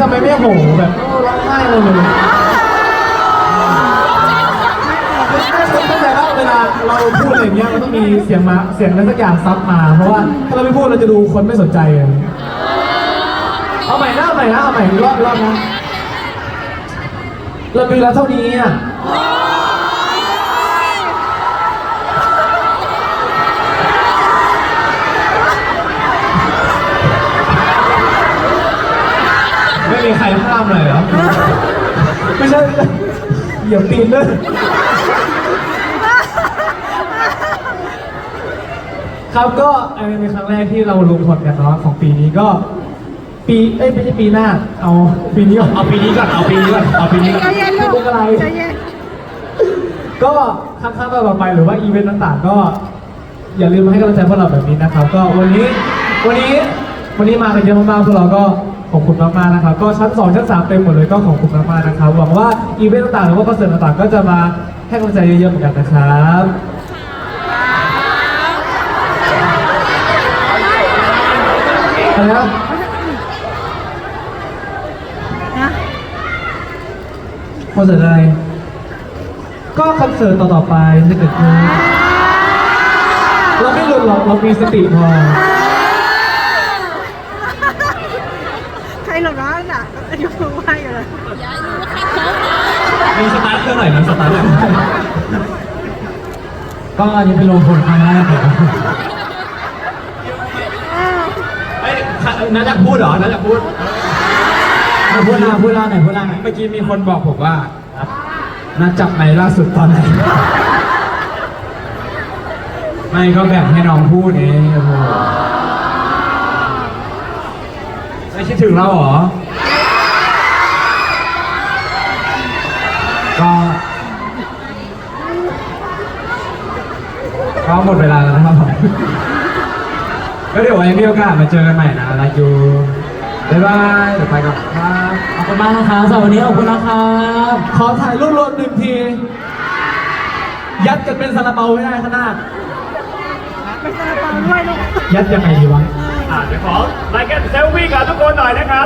ทำไมไม่โหแบบร้องไห้เลยเลยเข้าใจว่าเวลาเราพูดอะไรอย่างเงี้ยมันต้องมีเสียงมาเสียงอะไรสักอย่างซับมา เพราะว่าถ้าเราไม่พูดเราจะดูคนไม่สนใจกันเอาใหม่นะเอาใหม่นะเอาใหม่อีกรอบอีกรอบนะเรามีแล้วเท่านี้อะไม่ มีใครห้ามเลยเหรอ ไม่ใช่เหยียบตีนเลยครับก็อันนี้เป็นครั้งแรกที่เราลงทุนกันเนาะของปีนี้ก็ ปีเอ้ยไม่ใช่ปีหน้า เอาปีนี้ก่อนเอาปีนี้ก่อนเอาปีนี้ก่อนเอาปีนี้ก่อนใจเย็นลูกเป็นอะไรใจเย็นก็ครั้งๆต่อไปหรือว่าอีเวนต์ต่างๆ ก็ อย่าลืมมาให้กำลังใจพวกเราแบบนี้นะครับ ก็วันนี้วันนี้วันนี้มากันเยอะมากๆพวกเราก็ข อบคุณมากๆนะครับก็ชั้น 2 ชั้น 3 เต็มหมดเลยก็ขอบคุณมากๆนะครับหวังว่าอีเวนต์ต่างๆหรือว่าคอนเสิร์ตต่างๆก็จะมาให้กำลังใจเยอะๆเหมือนกันนะครับอะไรนะนะคอนเสิร์ตอะไร ก็คอนเสิร์ตต่อๆไปจะเกิดขึ้นเราไม่หลุดหรอกเรามีสติพอ ใครหลบร้อนอะอยู่มือไหวอยู่เลยมีสตาร์ทเครื่องหน่อยนะสตาร์ทหน่อยก็อันนี้เป็นลงทุนครั้งแรกเหรอเอ้ยน่าจะพูดเหรอน่าจะพูด อะพูดล่าพูดล่าหน่อยพูดล่าหน่อยเมื่อกี้มีคนบอกผมว่านัดจับไหนล่าสุดตอนไหน ไม่ก็แบ่งให้น้องพูดเองโอ้โห ดถึงเราเหรอ ก็ก็หมดเวลาแล้วนะครับผมก็เดี๋ยวไว้มีโอกาสมาเจอกันใหม่นะลาจูบ๊ายบายเดี๋ยวไปก่อนครับขอบคุณมากนะครับสำหรับวันนี้ขอบคุณนะครับขอถ่ายรูปรวมหนึ่งที ยัดกันเป็นซาลาเปาไม่ได้ข้างหน้าเป็นซาลาเปาด้วยลูกยัดยังไงดีวะ อ่าเดี๋ยวขอรายการเซลฟี่กับทุกคนหน่อยนะครับ